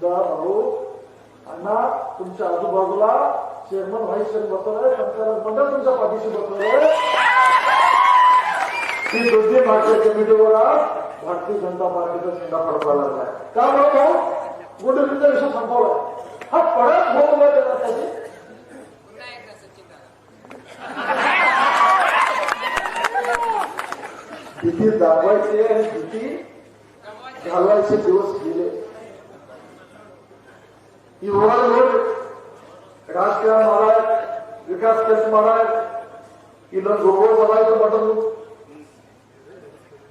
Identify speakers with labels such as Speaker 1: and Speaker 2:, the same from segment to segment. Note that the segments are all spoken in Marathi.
Speaker 1: सुद्धा भाऊ अण्णा तुमच्या आजूबाजूला चेअरमन व्हाईस चेअरमन बसवलंय संचालक मंडळ तुमच्या पाठीशी बसवलंय ही दोन्ही भारतीय कमिटीवर आज भारतीय जनता पार्टीचा झेंडा फडकवायला लागलाय का बरं भाऊ गुंडगिरीचा विषय संपवला हा परत भोगला देण्यासाठी भीती दाखवायची आणि भीती घालवायचे दिवस गेले. ಈ ಹೋಗಿ ನೋಡ್ರಿ ರಾಜಕೀಯ ಮಾಡ ವಿಕಾಸ ಕೆಲಸ ಮಾಡಾರ ಇಲ್ಲ ಗೊಬ್ಬರ ಇದು ಮಾಡೋದು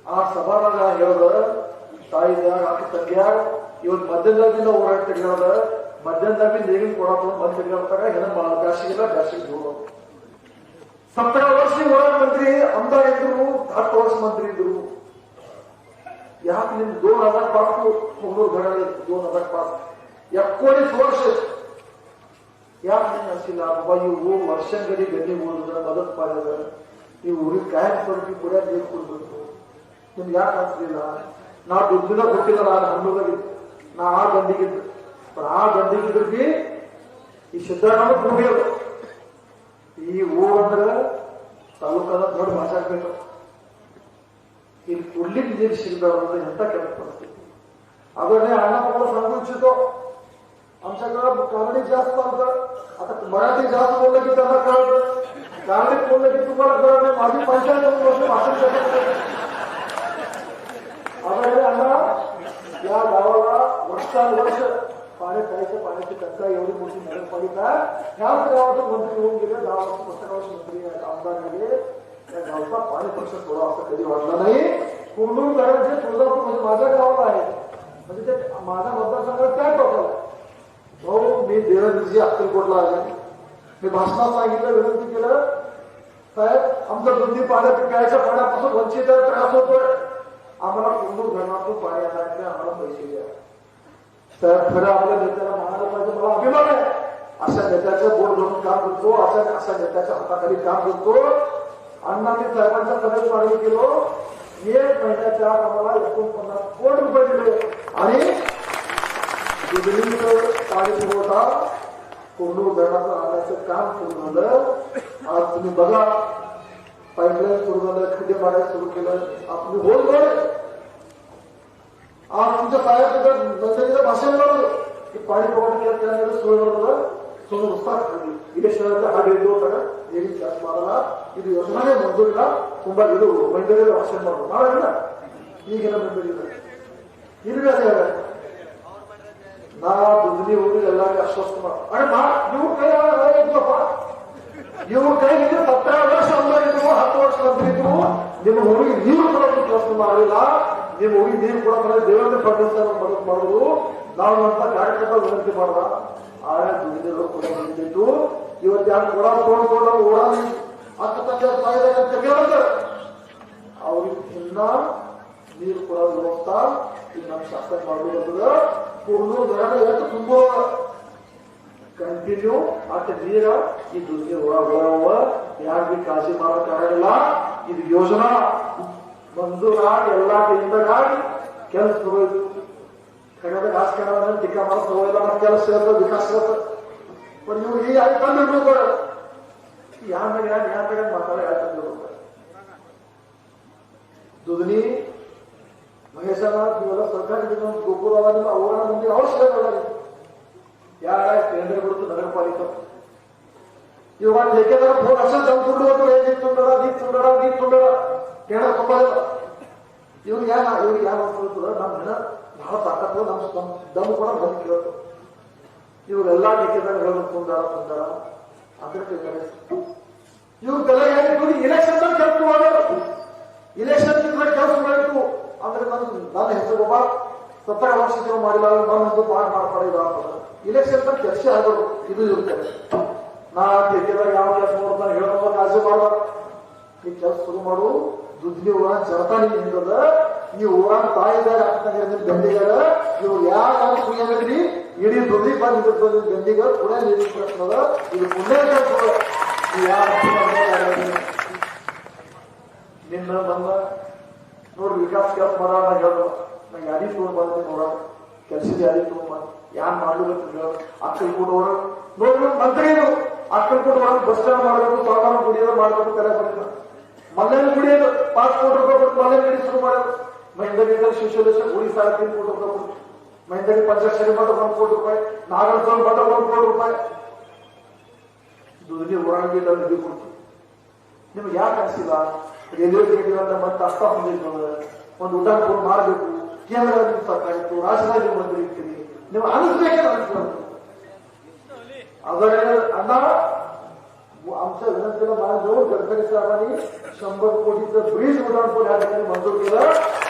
Speaker 1: ಆ ಸಭಾನಾಗ ಹೇಳ್ದ, ತಾಯಿ ಅಕ್ಕ ತಂಗಿಯಾಗ ಇವತ್ತು ಮಧ್ಯದಾಗಿಂದ ಹೋರಾಟ ತೆಗೆದ ಮಧ್ಯದಾಗಿ ನೀರಿನ ಕೊಡಕ ಬಂದ್ ತೆಗೆದಾಗ ಏನೋ ಬ್ಯಾಸಿಗೆಲ್ಲ ಜಾಸ್ತಿ ಹೋಗೋದು. ಸತ್ತರ ವರ್ಷ ಹೋರಾಟ ಮಂತ್ರಿ ಅಂದಾಗ ಇದ್ರು ಹತ್ತು ವರ್ಷ ಮಂತ್ರಿ ಇದ್ರು. ಯಾಕೆ ನಿಮ್ಗೆ ದೋನ್ ಅದಕ್ಕೆ ಪಾಸ್ ಮುನ್ನೂರು ಘಟನೆ ದೋನ್ ಅದಕ್ಕೆ ಪಾಸ್ ಎಕ್ಕೋಡಿ ತೋರ್ಸು ಯಾಕೆ ನೀನು ಅನ್ಸಿಲ್ಲ ಬಾಬಾ ಇವು ವರ್ಷಗಡಿ ಗಲ್ಲಿ ಓದಿದ್ರೆ ಮದತ್ ಪಾಲದ ನೀವು ಊರಿಗೆ ಕಾಯಕ್ ಬರ್ತಿ ಕೂಡ ನೀರು ಕೊಡ್ಬೇಕು ನಿಮ್ಗೆ ಯಾಕೆ ಅನ್ಸಲಿಲ್ಲ ನಾ ದುಡ್ಡಿನ ಕೊಟ್ಟಿಲ್ಲ ನಾನು ಹಣ್ಣುಗಳಿ ನಾ ಆ ಗಂಡಿಗಿದ್ದು ಆ ಗಂಡಿಗಿದ್ರಿ ಈ ಸಿದ್ಧಾರಣ ಮುಗಿಯೋದು ಈ ಊರಂದ್ರೆ ತಾಲೂಕಾದ ದೊಡ್ಡ ಭಾಷೆ ಆಗ್ಬೇಕು ಇಲ್ಲಿ ಕೊಡ್ಲಿಕ್ಕೆ ನೀರು ಸಿಗ್ದವ್ರ ಎಂತ ಕೆಲಸ ಪರಿಸ್ಥಿತಿ ಅದನ್ನೇ ಅಣ್ಣ ತಗೊಂಡು ಸಂಕುಚಿತು आमच्याकडं कानडी जास्त आमचं. आता मराठी जास्त बोललं की त्यांना कळलं कानडी बोललं की तुम्हाला कळत नाही माझी पंचायत वर्ष भाषण शकत नाही आता हे अण्णा या गावाला वर्षानुवर्ष पाणी प्यायचं पाण्याची टक्का एवढी मोठी नगरपालिका ह्याच गावातून मंत्री होऊन गेले दहा वर्ष पुस्तकावर मंत्री आमदार गेले त्या गावचा पाणी प्रश्न सोडा असं कधी वाटलं नाही. कुर्डूर धरण जे तुळजापूर म्हणजे माझ्या गावाला आहे. म्हणजे ते माझ्या मतदारसंघात काय टोकाला भाऊ मी देवेंद्रजी अक्कलकोटला आले. मी भाषणात सांगितलं विनंती केलं. साहेब आमचं दुधी पाण्या प्यायच्या पाण्यापासून वंचित आहे, त्रास होतोय. आम्हाला कुंडूर धरणातून पाणी आणायचं आम्हाला पैसे द्या. साहेब खरं आपल्या नेत्याला म्हणायला पाहिजे मला अभिमान आहे. अशा नेत्याचं बोट धरून काम करतो अशा अशा नेत्याच्या हाताखाली काम करतो. अण्णांनी साहेबांच्या सगळ्यात मागणी केलो. एक महिन्याच्या आत आम्हाला एकोणपन्नास कोटी रुपये दिले. आणि जुबलीचं पाणीपुरवठा कोंडूर धरणाचं आणायचं काम सुरू झालं आज तुम्ही बघा पाईपलाईन सुरू झालं खड्डे पाडायला सुरू केलं आपण बोल बोल आज तुमच्या साहेब तिथं भाषण झालं की पाणी पुरवठा केल्यानंतर सोय झालं सोनं नुसताच खाली इथे शहराचा हा डेट होता का एवीस तास माराला इथे योजनाने मंजुरीला तुम्हाला गेलो मंडळीला भाषण मारलो मला गेला मी गेला मंडळीला हिरव्या ನಾ ದುಡ್ಡಿ ಹೋಗಿ ಎಲ್ಲಾರು ಅಸ್ವಸ್ಥ ಅಣ್ಣ ಇವ್ರ ಕೈ ಇದ್ವಪ್ಪ ಇದ್ರೆ ಹತ್ತಾರು ವರ್ಷ ಅಲ್ಲಾಗಿದ್ರು ಹತ್ತು ವರ್ಷ ಬಂದಿದ್ರು ನಿಮ್ಮ ಹುಡುಗಿ ನೀರು ಕೊಡೋದು ಕೆಲಸ ಮಾಡಲಿಲ್ಲ ನಿಮ್ಮ ಹುಡುಗಿ ನೀರು ಕೊಡೋ ಬರೋದು ದೇವರನ್ನ ಪಂಡಿತಾನ ಮಾಡೋದು ಮಾಡೋದು. ನಾವು ಅಂತ ಕಾರ್ಯಕರ್ತ ವಿನಂತಿ ಮಾಡ್ದ. ಆದ್ರೆ ದುಡ್ಡಿರೋ ಕೂಡ ಬಂದಿದ್ದು ಇವತ್ತು ಯಾರು ಕೊಡ ತಗೊಂಡು ಓಡಾಲಿ ಓಡಾಡಿ ತಂದೆ ತಾಯಿದಾಗ ಅಂತ ಕೇಳಿದ್ರೆ. ಅವ್ರಿಗೆ ಇನ್ನ ನೀರು ಕೊಡೋದು ಹೋಗ್ತಾ ಇನ್ನ ಶಾಸ್ತ್ರ ಶಾಸನ ಕುರ್ನೂರು ಧರಣ ಎಷ್ಟು ತುಂಬೋ ಕಂಟಿನ್ಯೂ ಮತ್ತೆ ನೀರ ಈ ದುಡ್ಡಿಗೆ ಹೊರ ಹೊರವ ಯಾರು ಬಿ ಕಾಳಜಿ ಮಾಡೋಕ್ಕಾಗಲ್ಲ ಇದು ಯೋಜನಾ ಮಂಜೂರಾಗಿ ಎಲ್ಲ ಕೇಂದ್ರಗಾಗಿ ಕೆಲಸ ತಗೋಯ್ತು ಕನ್ನಡ ರಾಜಕಾರಣ ಟೀಕಾ ಮಾಡೋ ತಗೋಲ್ಲ ನಮ್ಮ ಕೆಲಸ ಇರ್ತದೆ ವಿಕಾಸ ಇರ್ತದೆ पण ನೀವು ಈ ಆಯ್ತು ತಂದಿರ್ಬೇಕು ಯಾರ ಮೇಲೆ ಯಾರು ಯಾರ ಮೇಲೆ ಮಾತಾಡ ಯಾರು ತಂದಿರ್ಬೇಕು दुधनी ಮಹೇಶನ ನೀವೆಲ್ಲ ಸರ್ಕಾರದಿಂದ ಒಂದು ಗೋಪುರವ ಅವರ ಮುಂದೆ ಅವಶ್ಯಕ ಯಾರ ಕೇಂದ್ರ ಕೊಡುತ್ತೆ ನಗರ ಪಾಲಿಕೆ ಇವಾಗ ಲೆಕ್ಕದಾರ ಫೋನ್ ಅಷ್ಟು ಜಂಪ್ ತುಂಡಬೇಕು ಏ ನೀರು ತುಂಡಡ ನೀರು ತುಂಡಡ ನೀರು ತುಂಡಡ ಕೇಳೋ ತುಂಬ ಇವ್ರು ಯಾರ ಇವ್ರಿಗೆ ಯಾರು ಅಂತಂದ್ರೆ ನಮ್ಮ ಜನ ಬಹಳ ತಾಕತ್ತು, ನಮ್ಮ ದಮ್ ಕೂಡ ಬಂದು ಕೇಳುತ್ತೆ. ಇವರೆಲ್ಲ ಲೇಖೆದಾಗ ಹೇಳೋದು ತುಂಡಾರ ತುಂಡಾರ. ಅದ್ರ ಇವ್ರಿಗೆಲ್ಲ ಏನು ಇಲೆಕ್ಷನ್ ಕೆಲಸ ಮಾಡಬೇಕು. ಇಲೆಕ್ಷನ್ ಕೆಲಸ ಮಾಡಬೇಕು. ಅಂದ್ರೆ ನನ್ನ ನನ್ನ ಹೆಸರು ಒಬ್ಬ ಸತ್ತರೆ ಅವಶ್ಯಕತೆ ಮಾಡಿಲ್ಲ ನನ್ನ ಹೆಸರು ಪಾಠ ಮಾಡ್ತಾರೆ ಇಲ್ಲ ಇಲೆಕ್ಷನ್ ತನಕ ಕೆಲಸ ಆಗೋದು ಇದು ಇರುತ್ತೆ. ನಾ ಕೇಳಿದಾಗ ಯಾವ ಕೆಲಸ ಮಾಡ್ತಾನೆ ಹೇಳೋದು ಕಾಸು ಮಾಡಬಾರ ಈ ಕೆಲಸ ಶುರು ಮಾಡು ದುದ್ದಿ ಊರ ಚರತಾನಿ ಹಿಂದದ, ಈ ಊರಾನ ತಾಯಿದಾಗ ಹಾಕ್ತಾನೆ ಬೆಂಡಿಗಾರ ಇವು ಯಾವ ಕುಯ್ಯ ಇಡೀ ದುದ್ದಿ ಬಂದಿರ್ತದ ಬೆಂಡಿಗಾರ ಪುಣೆ ನೀರಿನ ಪ್ರಶ್ನದ ಇದು ಪುಣೆ ಕೆಲಸ ನಿನ್ನ ಬಂದ ನೋಡ್ರಿ ವಿಕಾಸ್ ಕೆಲಸ ಮಾಡೋಣ ಹೇಳುವ ನಂಗೆ ಯಾರಿಗೆ ತಗೊಂಡ್ಬಂದೆ ನೋಡೋಣ ಕೆಲಸದ ಯಾರಿಗೆ ತಗೊಂಡ್ಬಂದ ಯಾನ್ ಯಾರ ಹೇಳೋ. ಅಕ್ಕಲ್ ಕೂಡ ಅವರು ನೋಡ್ರಿ ಮಂತ್ರಿಗಳು ಅಕ್ಕಲ್ ಕೂಡ ಬಸ್ ಸ್ಟ್ಯಾಂಡ್ ಮಾಡಬೇಕು ಸಾಮಾನ ಕುಡಿಯೋದು, ಮಾಡಬೇಕು ಕರೆ ಬಂದ ಮಲ್ಲೇನ ಕುಡಿಯೋದು ಪಾಸ್ಪೋರ್ಟ್ ಕೊಟ್ಟು ಮಲ್ಲೇನ ಕುಡಿ ಶುರು ಮಾಡೋದು. ಮಹಿಂದ್ರಿಗೆ ಸೋಷಿಯಲಿಸ್ಟ್ ಉಳಿ ಸಾಲ ತಿನ್ ಕೋಟಿ ರೂಪಾಯಿ ಕೊಟ್ಟು ಮಟ್ಟ ಒಂದು ಕೋಟಿ ರೂಪಾಯಿ ನಾಗರಸೋನ್ ಮಟ್ಟ ಒಂದು ಕೋಟಿ ರೂಪಾಯಿ. ದುರ್ಗಿ ಹೊರಗೆ ಯಾಕೆ ಅನಿಸಿಲ್ಲ ರೈಲ್ವೆ ಗೇಟ್ಗಳನ್ನ ಮತ್ತೆ ಅರ್ಥ ಹೊಂದಿರ್ತದೆ ಒಂದು ಉಡಾನ್ ಫೋನ್ ಮಾಡಬೇಕು ಕೇಂದ್ರ ಸಾಕಾಯ್ತು ರಾಜಧಾನಿ ಮಂತ್ರಿ ಇರ್ತೀರಿ ನೀವು ಅನಿಸ್ಬೇಕೇ ಅನಿಸ್ತದೆ ಅದರ अण्णा आमच्या विनंतीला मला जवळ गडकरी साहेबांनी शंभर कोटीचं ब्रिज उड्डाणपूल या ठिकाणी मंजूर केलं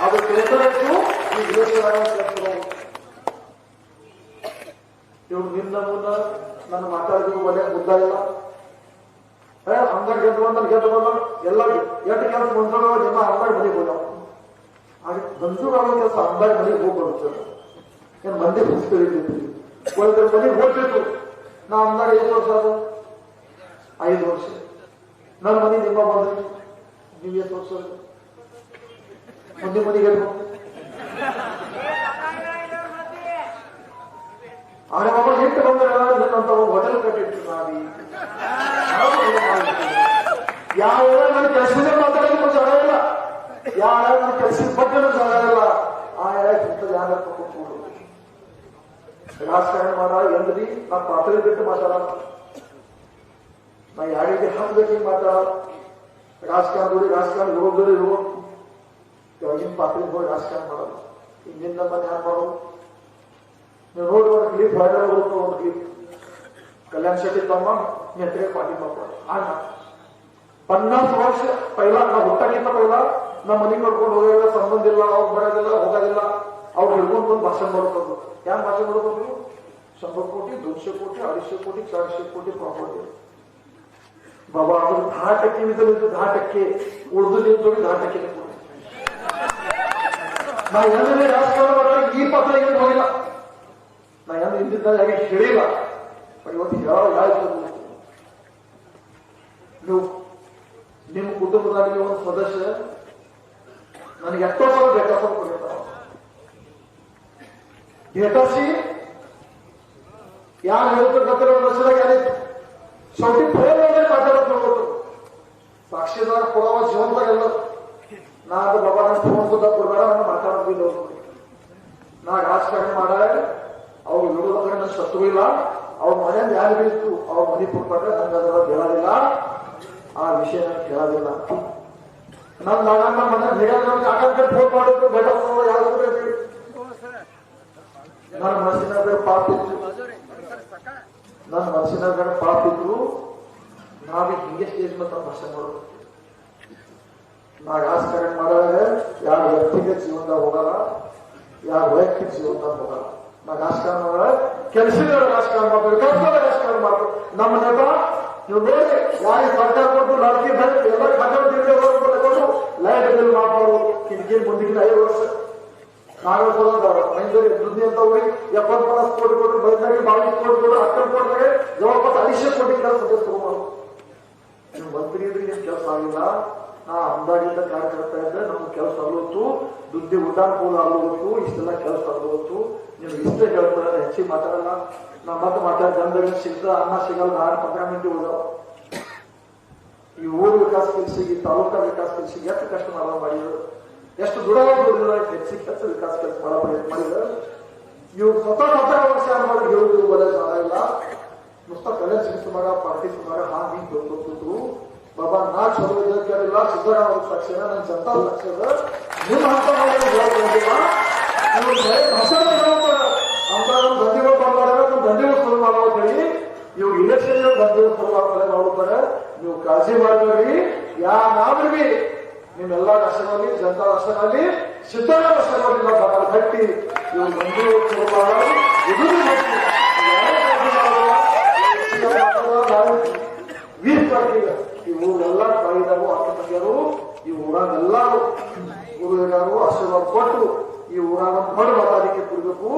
Speaker 1: ಅದು ಕೇಂದ್ರಕ್ಕೂ ಈ ದೇಶದ ಇವ್ರು ನಿನ್ನ ಮುನ್ನ ನನ್ನ ಮಾತಾಡಿದ್ರು ಒಳ್ಳೆ ಮುದ್ದ ಇಲ್ಲ ಏ ಅಂಗಡಿ ಗೆದ್ದು ಬಂದ ಗೆದ್ದು ಬಂದ ಎಲ್ಲ ಎಂಟು ಕೆಲಸ ಮಂಜೂರು ನಿಮ್ಮ ಅಂಗಡಿ ಮನೆಗೆ ಹೋಗ್ಯಾವ ಹಾಗೆ ಮಂಜೂರು ಅವರ ಕೆಲಸ ಅಂಗಡಿ ಮನೆಗೆ ಹೋಗ್ಬೋದು ಬರುತ್ತೆ ಏನು ಮಂದಿ ಪುಸ್ತಕ ಒಳ್ಳೆ ಮನೆಗೆ ಹೋಗ್ಬೇಕು. ನಾ ಅಂಗಡಿ ಎಷ್ಟು ವರ್ಷ ಅದು ಐದು ವರ್ಷ. ನನ್ನ ಮನೆ ನಿಮ್ಮ ಬಂದ್ರಿ ನೀವು ಎಷ್ಟು ವರ್ಷ? ಮಂದಿ ಮನೆಗೆ ಆದ್ರೆ ಒಬ್ಬ ಇಟ್ಟು ಬಂದ್ರೆ ಹೋಟೆಲ್ ಕಟ್ಟಿಟ್ಟು ನಾವಿ ಯಾವ ನನ್ನ ಕೆಲಸದ ಮಾತಾಡೋದಕ್ಕೂ ಜಾಗ ಇಲ್ಲ ಯಾವ ನನ್ನ ಕೆಲಸದ ಬಗ್ಗೆನೂ ಜಾಗ ಇಲ್ಲ ಆ ಇಂಥ ಜಾಗ ತಗೊಂಡು ರಾಜಕಾರಣ ಮಾಡ ಎಂದ್ರಿ ನಾ ಪಾತ್ರೆ ಬಿಟ್ಟು ಮಾತಾಡ ನಾ ಯಾರಿಗೆ ಹಾಕ್ಬೇಕು ಮಾತಾಡ ರಾಜಕಾರಣದವ್ರಿಗೆ ರಾಜಕಾರಣ ಇರೋದ್ರೆ ಇರೋ ಕೆಳಗಿನ ಪಾತ್ರೆ ಹೋಗಿ ರಾಜಕಾರಣ ಮಾಡಲ್ಲ ಹಿಂದಿನ ನಮ್ಮ ಯಾರು ಮಾಡೋದು ನೀವು ನೋಡಿ ಒಂದು ಕ್ಲಿಪ್ ಹೊರಗಡೆ ಹೋಗ್ತಾ ಒಂದು ಕ್ಲಿಪ್ कल्याण शेट्टी तम्मा नेत्रे पाठिंबा अण्णा पन्नास वर्ष पहिला ನಾ ಹುಟ್ಟಕ್ಕಿಂತ पहिला ನಾ ಮನೆಗೆ ನೋಡ್ಕೊಂಡು ಹೋಗೋದಿಲ್ಲ ಸಂಬಂಧ ಇಲ್ಲ ಅವ್ರು ಬರೋದಿಲ್ಲ ಹೋಗೋದಿಲ್ಲ ಅವ್ರು ಹಿಡ್ಕೊಂಡು ಬಂದು ಭಾಷಣ ಮಾಡ್ಕೊಂಡು ಯಾರು ಭಾಷಣ ಮಾಡ್ಕೊಂಡು शंभर कोटी दोनशे कोटी अडीचशे कोटी चारशे कोटी प्रॉपर्टी बाबा आपण दहा टक्के मी तर दहा टक्के उर्दू लिहितो मी दहा टक्के ಕೊಡಿ ನಾ ಎಂದ್ರೆ ರಾಜಕಾರಣ ಮಾಡುವಾಗ ಈ ಪತ್ರ ಏನು ಹೋಗಿಲ್ಲ ನಾ ಏನು ಹಿಂದಿದ್ದ ಯಾಕೆ ಹೇಳಿಲ್ಲ ಬಟ್ ಇವತ್ತು ಯಾವ ಯಾವುದು ನೀವು, ನಿಮ್ಮ ಕುಟುಂಬದಲ್ಲಿ ಒಂದು ಸದಸ್ಯ ನನಗೆ ಎಷ್ಟೋ ಸಲ ಡೇಟಾ ಸಲ ಕೊಟ್ಟಿರ್ತಾವ ಡೇಟಾ ಸಿ ಯಾರು ಹೇಳ್ತಕ್ಕಂಥ ವರ್ಷದಾಗ ಯಾರಿತ್ತು ಶೌಟಿ ಫೋನ್ ಅಂದ್ರೆ ಸಾಕ್ಷಿದಾರ ಕೊಡವ ಜೀವನದಾಗ ಎಲ್ಲ. ನಾ ಅದು ಬಾಬಾ ನನ್ನ ಫೋನ್ ಸುದ್ದ ಕೊಡಬೇಡ ನಾನು ಮಾತಾಡೋದಿಲ್ಲ ನಾ ರಾಜಕಾರಣ ಮಾಡ ಅವ್ರು ಇರೋದ್ರ ನನ್ನ ಶತ್ರು ಇಲ್ಲ. ಅವ್ರ ಮನೆಯಲ್ಲಿ ಯಾರು ಬೀಳ್ತು ಅವ್ರ ಮನೆ ಕೊಟ್ಕೊಂಡ್ರೆ ನಂಗೆ ಅದರ ಹೇಳೋದಿಲ್ಲ. ಆ ವಿಷಯ ನಾನು ಕೇಳೋದಿಲ್ಲ ನಮ್ಮ ನಾನಮ್ಮ ಮನೆ ಹೇಳೋದು ಫೋನ್ ಮಾಡಿದ್ರು, ಬೇಡ ಯಾವ್ದು ನನ್ನ ಮನಸ್ಸಿನಾಗ ಪಾಪ ಇತ್ತು. ನನ್ನ ಮನಸ್ಸಿನಾಗ ಪಾಪ ಇದ್ರು ನಾವೇ ಹಿಂಗೆ ಸ್ಟೇಜ್ ಮತ್ತೆ ಭಾಷೆ ನಾ ರಾಜಕಾರಣ ಮಾಡಿದಾಗ ಯಾವ ವ್ಯಕ್ತಿಗೆ ಜೀವನದಾಗ ಹೋಗಲ್ಲ ಯಾವ ವೈಯಕ್ತಿಕ ಜೀವನದಾಗ ಹೋಗಲ್ಲ. ನಾ ರಾಜಕಾರಣ ಕೆಲಸಗಳ ರಾಜಕಾರಣ ಮಾಡ್ಬೇಕು ಕೆಲಸದ ರಾಜಕಾರಣ ಮಾಡ್ಬೇಕು ನಮ್ಮ ನೆಪ ನೀವು ನೋಡಿ ಯಾರಿಗೆ ಸರ್ಕಾರ ಕೊಟ್ಟು ಲಡ್ಕಿ ಬಂದು ಎಲ್ಲ ಖಾತೆ ಕೊಟ್ಟು ಲೈಟ್ ಬಿಲ್ ಮಾಡ್ಬೋದು ಕಿಟಕಿ ಮುಂದಿನ ಐದು ವರ್ಷ ನಾಗಪುರದ ಮೈಂದೂರಿ ದುಡ್ಡಿ ಅಂತ ಹೋಗಿ ಎಪ್ಪತ್ನಾಲ್ಕು ಕೋಟಿ ಕೊಟ್ಟು ಬೈದಾಗಿ ಬಾವಿಸ್ ಕೋಟಿ ಕೊಟ್ಟು ಹತ್ತು ಕೋಟಿಗೆ ಜವಳಪಾಸ್ ಐದು ಕೋಟಿ ಕೆಲಸ ತಗೊಂಡು ನೀವು ಮಂತ್ರಿ ಇದ್ರೆ ಏನ್ ಕೆಲಸ ಆಗಿಲ್ಲ ನಾ ಅಂದಾಜಿಂದ ಕಾರ್ಯಕರ್ತಾ ಇದ್ರೆ ನಮ್ಮ ಕೆಲಸ ಆಗೋತ್ತು ಬುದ್ಧಿ ಉಡ್ಡಾನ್ಕೂಲ ಆಗೋತ್ತು ಇಷ್ಟೆಲ್ಲ ಕೆಲಸ ಆಗೋತ್ತು ನಿಮ್ಗೆ ಇಷ್ಟೇ ಹೇಳ್ತಾರೆ ಹೆಚ್ಚಿ ಮಾತಾಡಲ್ಲ. ನಾ ಮತ್ತೆ ಮಾತಾಡ ಜನರಿಗೆ ಸಿಗ್ತದ ಅನ್ನ ಸಿಗಲ್ಲ ಆರು ಪಂದ್ರ ಮಿನಿಟ್ ಈ ಊರು ವಿಕಾಸ ಕೆಲಸಿಗೆ ತಾಲೂಕಾ ವಿಕಾಸ ಕೆಲಸಿಗೆ ಎಷ್ಟು ಕಷ್ಟ ಮಾಡ ಮಾಡಿದ್ರು. ಎಷ್ಟು ದುಡಾಗ ದುಡಿದ್ರು ಹೆಚ್ಚಿಗೆ ಕೆಲಸ ವಿಕಾಸ ಕೆಲಸ ಮಾಡೋ ಮಾಡಿದ್ರು. ಇವ್ರು ಸ್ವತಃ ಸ್ವತಃ ವರ್ಷ ಮಾಡಿ ಹೇಳುವುದು ಒಳ್ಳೆ ಇಲ್ಲ. ಮುಸ್ತಾ ಕಲೆ ಸಿಗಿಸುವಾಗ ಪಾರ್ಟಿ ಸುಮಾರು, ಹಾಗೆ ಹಿಂಗೆ ಗೊತ್ತು ಬಾಬಾ ನಾ ಚಲೋ ಇದ್ದ ಕೇಳಿಲ್ಲ ಸಿದ್ದರಾಮ ಸಾಕ್ಷಿನ ನನ್ನ ಜನತಾ ಸಾಕ್ಷಿದ ನಿಮ್ ಹಂತ ನೀವು ಕಾಳಜಿ ಮಾಡಬೇಡಿ ಯಾರು ಬಿ ಕಷ್ಟಗಳಲ್ಲಿ ಜನತಾ ಕಷ್ಟಗಳಲ್ಲಿ ಸಿದ್ದರಾಮ ಕಷ್ಟಗಳಲ್ಲಿ ನಾವು ಗಟ್ಟಿ ಈ ಊರೆಲ್ಲ ತಾಯಿದಾರು ಅಕ್ಕ ತಂಗಿಯರು ಈ ಊರಾಗ ಎಲ್ಲಾರು ಗುರುಗಳು ಆಶೀರ್ವಾದ ಕೊಟ್ಟು ಈ ಊರಾಗ ಮಡು ಮತಾಧಿಕೆ ಕೊಡಬೇಕು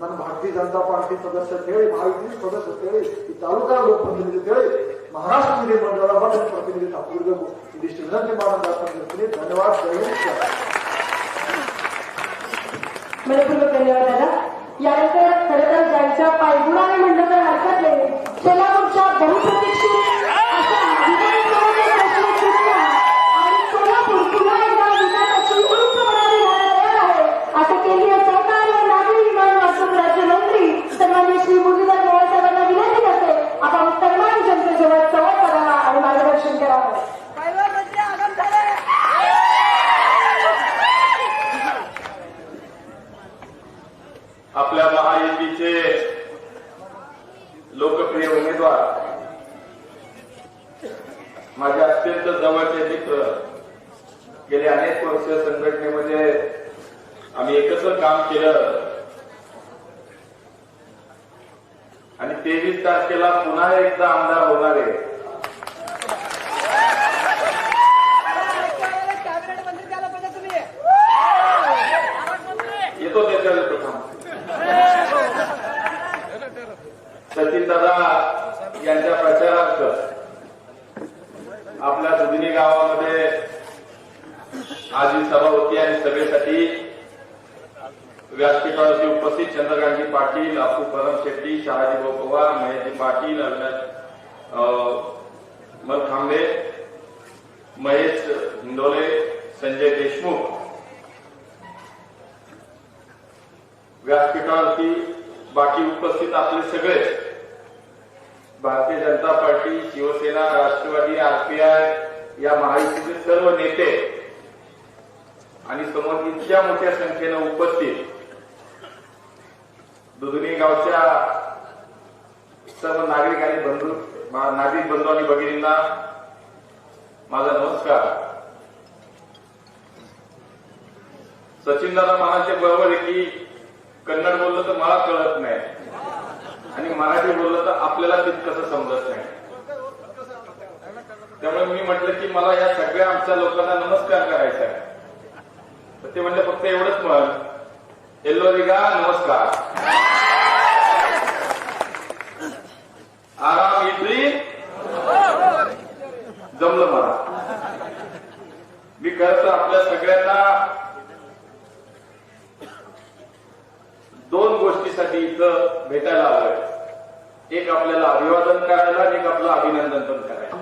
Speaker 1: ನನ್ನ ಭಾರತೀಯ ಜನತಾ ಪಾರ್ಟಿ ಸದಸ್ಯ ಅಂತ ಹೇಳಿ ಮಾಹಿತಿ ಸದಸ್ಯ ಅಂತ ಹೇಳಿ ಈ ತಾಲೂಕಾ ಲೋಕ ಪ್ರತಿನಿಧಿ ಅಂತ ಹೇಳಿ ಮಹಾರಾಷ್ಟ್ರ ವಿಧಿಮಂಡಲ ಮಠದ ಪ್ರತಿನಿಧಿ ನಾವು ಕೊಡಬೇಕು ಇದಿಷ್ಟು ವಿನಂತಿ ಮಾಡೋಣ ಅಂತ ಧನ್ಯವಾದ ಜೈ ಹಿಂದ್, ಜೈ ಭಾರತ್.
Speaker 2: मनपूर्वक धन्यवाद दादा यानंतर खरं तर ज्या
Speaker 3: माझे अत्यंत जवळचे मित्र. गेले अनेक वर्ष संघटनेमध्ये आम्ही एकत्र काम केलं. आणि तेवीस तारखेला पुन्हा एकदा आमदार होणार आहे. येतो त्याच्यावर प्रथम. सचिन दादा यांच्या प्रचारार्थ. आपल्या दुधनी गावामध्ये आज ही सभा होती आणि सभेसाठी व्यासपीठावरती उपस्थित चंद्रकांतजी पाटील आपू परम शेट्टी शहाजी भाऊ पवार महेशजी पाटील अविनाश अं, मलखांबे महेश हिंदोले संजय देशमुख व्यासपीठावरती बाकी उपस्थित आपले सगळे भारतीय जनता पार्टी शिवसेना राष्ट्रवादी आरपीआय या महायुतीचे सर्व नेते आणि समोर इतक्या मोठ्या संख्येनं उपस्थित दुधनी गावच्या सर्व नागरिक आणि बंधू नागरिक बंधू आणि भगिनींना माझा नमस्कार. सचिन दादा म्हणाचे बरोबर आहे की कन्नड बोललं तर मला कळत नाही. आणि मराठी बोललं तर आपल्याला तितकंसं समजत नाही. त्यामुळे मी म्हटलं की मला या सगळ्या आमच्या लोकांना नमस्कार करायचा आहे. तर ते म्हणले फक्त एवढंच म्हण. एल्लोरिगा नमस्कार. आराम इथली जमलं मला. मी खरं तर आपल्या सगळ्यांना दोन गोष्टीसाठी इथं भेटायला आलोय. एक आपल्याला अभिवादन करायला आणि एक आपलं अभिनंदन पण करायला.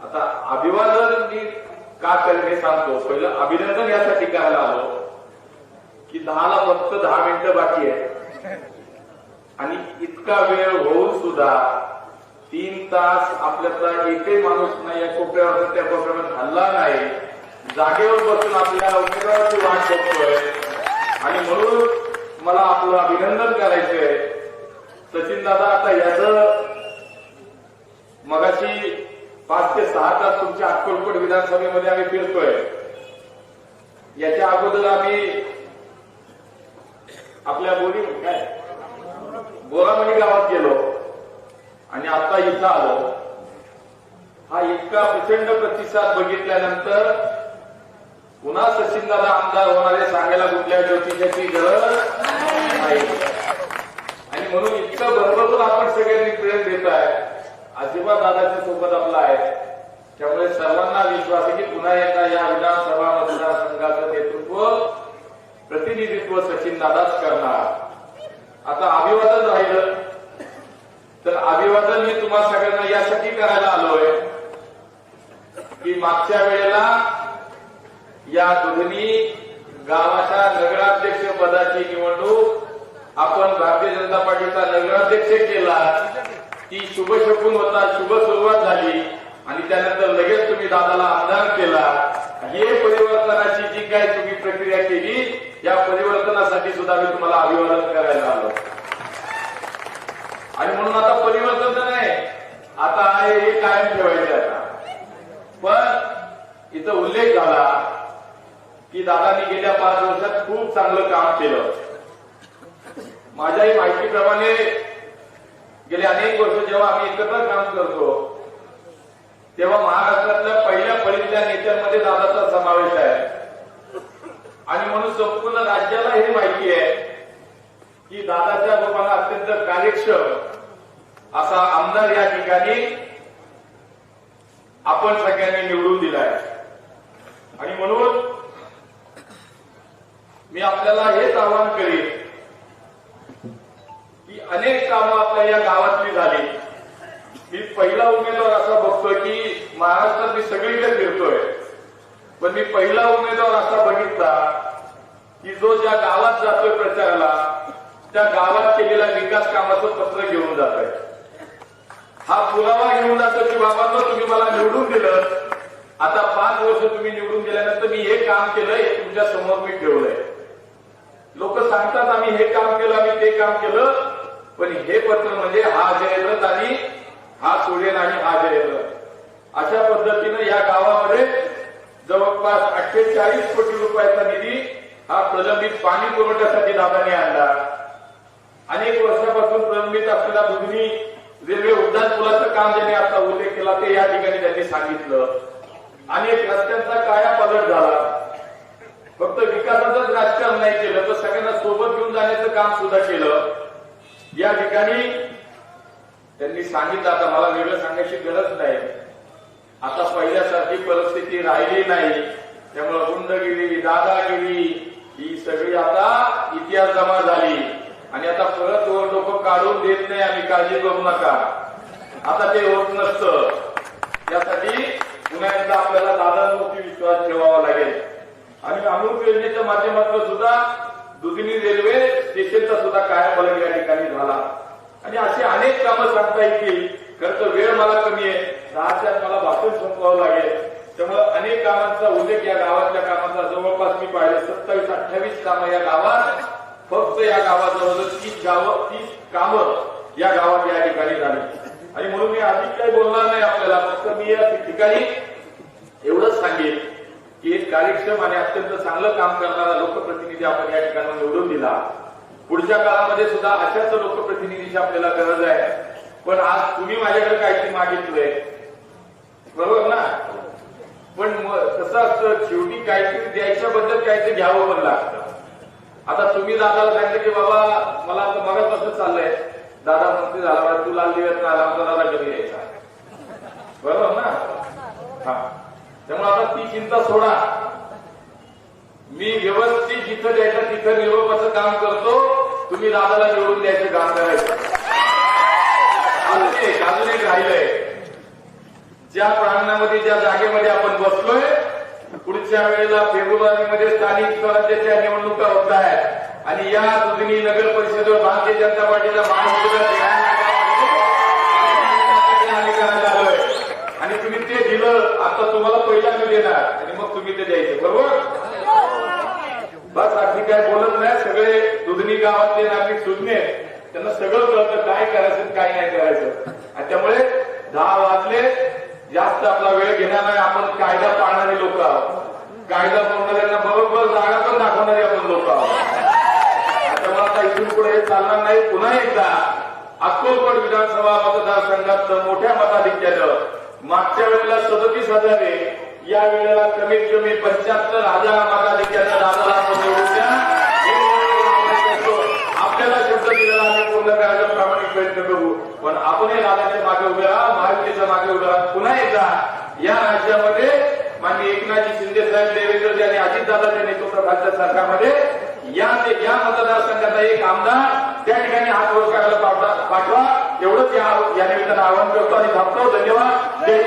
Speaker 3: आता अभिवादन मी का करेल हे सांगतो. पहिलं अभिनंदन यासाठी करायला आलो की दहाला फक्त दहा मिनिटं बाकी आहे आणि इतका वेळ होऊन सुद्धा तीन तास आपल्यातला एकही माणूस नाही या कोपऱ्यावर त्या कोपऱ्यावर हल्ला नाही. जागेवर बसून आपल्या उमेदवाराची वाट बघतोय. आणि म्हणून मला आपलं अभिनंदन करायचंय. सचिन दादा आता याच मगाशी पाच ते सहा तास तुमच्या अक्कलकोट विधानसभेमध्ये आम्ही फिरतोय. याच्या अगोदर आम्ही आपल्या बोरी काय? बोरामणी गावात गेलो आणि आता इथं आलो. हा इतका प्रचंड प्रतिसाद बघितल्यानंतर पुन्हा सचिनदादा आमदार होणारे सांगायला कुठल्या ज्योतिषाची गरज नाही. आणि म्हणून इतकं भरभरून आपण सगळ्यांनी प्रेम देत आहे. अजिबात दादाच्या सोबत आपला आहे. त्यामुळे सर्वांना विश्वास आहे की पुन्हा एकदा या विधानसभा मतदारसंघाचं नेतृत्व प्रतिनिधित्व सचिन दादाच करणार. आता अभिवादन राहिलं. तर अभिवादन मी तुम्हा सगळ्यांना यासाठी करायला आलोय की मागच्या वेळेला या दोन्ही गावाच्या नगराध्यक्ष पदाची निवडणूक आपण भारतीय जनता पार्टीचा नगराध्यक्ष केला. ती शुभ शकून होता शुभ सुरुवात झाली. आणि त्यानंतर लगेच तुम्ही दादाला आमदार केला. हे परिवर्तनाची जी काय तुम्ही प्रक्रिया केली या परिवर्तनासाठी सुद्धा मी तुम्हाला अभिवादन करायला आलो. आणि म्हणून आता परिवर्तन तर नाही आता आहे हे कायम ठेवायचे आता. पण इथं उल्लेख झाला की दादानी गेल्या पाच वर्षात खूप चांगलं काम केलं. माझ्याही माहितीप्रमाणे गेले अनेक वर्ष जेव्हा आम्ही एकत्र काम करतो तेव्हा महाराष्ट्रातल्या पहिल्या फळीतल्या नेत्यांमध्ये दादाचा समावेश आहे. आणि म्हणून संपूर्ण राज्याला हे माहिती आहे की दादाच्या लोकांना अत्यंत कार्यक्षम असा आमदार या ठिकाणी आपण सगळ्यांनी निवडून दिलाय. आणि म्हणून मी आपल्याला हेच आवाहन करीन की अनेक कामं आपल्या या गावातली झाली. मी पहिला उमेदवार असा बघतोय की महाराष्ट्रात मी सगळीकडे फिरतोय. पण मी पहिला उमेदवार असा बघितला की जो ज्या गावात जातोय प्रचाराला त्या गावात केलेल्या विकास कामाचं पत्र घेऊन जात आहे हा पुरावा घेऊन जातो की बाबांना तुम्ही मला निवडून दिलं. आता पाच वर्ष तुम्ही निवडून गेल्यानंतर मी हे काम केलंय हे तुमच्यासमोर मी ठेवलंय. लोक सांगतात आम्ही हे काम केलं आम्ही ते काम केलं. पण हे पत्र म्हणजे हा जयद्रथ आणि हा सोडेन आणि हा जयद्रथ अशा पद्धतीनं या गावामध्ये जवळपास अठ्ठेचाळीस कोटी रुपयाचा निधी हा प्रलंबित पाणी पुरवठ्यासाठी दादाने आणला. अनेक वर्षापासून प्रलंबित असलेला दुधनी रेल्वे उड्डाण पुलाचं काम ज्यांनी आता उल्लेख केला ते या ठिकाणी त्यांनी सांगितलं. अनेक रस्त्यांचा काया पलट झाला. फक्त विकासाचंच राजकारण नाही केलं तर सगळ्यांना सोबत घेऊन जाण्याचं काम सुद्धा केलं. या ठिकाणी त्यांनी सांगितलं आता मला वेगळं सांगायची गरज नाही. आता पहिल्यासारखी परिस्थिती राहिली नाही. त्यामुळे गुंडगिरी दादागिरी ही सगळी आता इतिहास जमा झाली. आणि आता परत लोक काढून देत नाही आम्ही काळजी करू नका. आता ते होत नसतं. यासाठी पुन्हा एकदा आपल्याला दादांवरती विश्वास ठेवावा लागेल. आणि अमृत योजनेच्या माध्यमातून सुद्धा दुधनी रेल्वे स्टेशनचा सुद्धा कायापालट या ठिकाणी झाला. आणि अशी अनेक कामं सांगता येतील. खरं तर वेळ मला कमी आहे. दहाच्या मला भाषण संपवावं लागेल. त्यामुळे अनेक कामांचा उल्लेख या गावातल्या कामांचा जवळपास मी पाहिले. सत्तावीस अठ्ठावीस कामं या गावात. फक्त या गावाजवळ तीस गावं तीस कामं या गावात या ठिकाणी झाली. आणि म्हणून मी अधिक काही बोलणार नाही आपल्याला. फक्त मी या ठिकाणी एवढंच सांगेन. की एक कार्यक्षम आणि अत्यंत चांगलं काम करणारा लोकप्रतिनिधी आपण या ठिकाणी निवडून दिला. पुढच्या काळामध्ये सुद्धा अशाच लोकप्रतिनिधीची आपल्याला गरज आहे. पण आज तुम्ही माझ्याकडे काहीतरी मागितलंय. बरोबर ना? पण कसं असतं शेवटी काहीतरी द्यायच्याबद्दल काहीतरी घ्यावं पण लागतं. आता तुम्ही दादाला सांगितलं की बाबा मला आता कसं चाललंय. दादा मंत्री झाला तू लाल दिवस आला आमचा दादा कधी यायचा. बरोबर ना? हा. त्यामुळे आता ती चिंता सोडा. मी व्यवस्थित जिथं द्यायचं तिथं निरोपाचं काम करतो तुम्ही दादाला निवडून द्यायचं काम करायचं. अजून एक राहिलंय. ज्या प्रांगणामध्ये ज्या जागेमध्ये आपण बसलोय पुढच्या वेळेला फेब्रुवारीमध्ये स्थानिक स्वराज्याच्या निवडणुका होत आहेत. आणि या दुधनी नगर परिषदेवर भारतीय जनता पार्टीचा महाराष्ट्र दिलं आता तुम्हाला पहिला मी देणार. आणि मग तुम्ही ते द्यायचे. बरोबर? बस आधी काय बोलत नाही. सगळे दुधनी गावातले नागरिक सुज्ञ त्यांना सगळं कळतं काय करायचं काय नाही करायचं. आणि त्यामुळे दहा वाजले. जास्त आपला वेळ घेणार नाही. आपण कायदा पाळणारे लोक आहोत. कायदा पाळणाऱ्यांना बरोबर जागा पण दाखवणारे आपण लोक आहोत. त्यामुळे आता इथून पुढे चालणार नाही. पुन्हा एकदा अक्कलकोट विधानसभा मतदारसंघात मोठ्या मताधिक्यानं मागच्या वेळेला सदतीस हजार आहे या वेळेला कमीत कमी पंच्याहत्तर हजार मताधिक्यानं दादाला आपण निवडून द्या. आपल्याला शब्द दिलेला आम्ही पूर्ण करायचा प्रामाणिक प्रयत्न करू. पण आपणही दादाच्या मागे उभ्या महायुतीच्या मागे उभ्या पुन्हा एकदा या राज्यामध्ये माननीय एकनाथजी शिंदे साहेब देवेंद्रजी आणि अजितदादाच्या नेतृत्वाखालच्या सरकारमध्ये या या मतदारसंघाचा एक आमदार त्या ठिकाणी हात वर करायला पाठवा. एवढंच या निमित्तानं आवाहन करतो आणि थांबतो. धन्यवाद.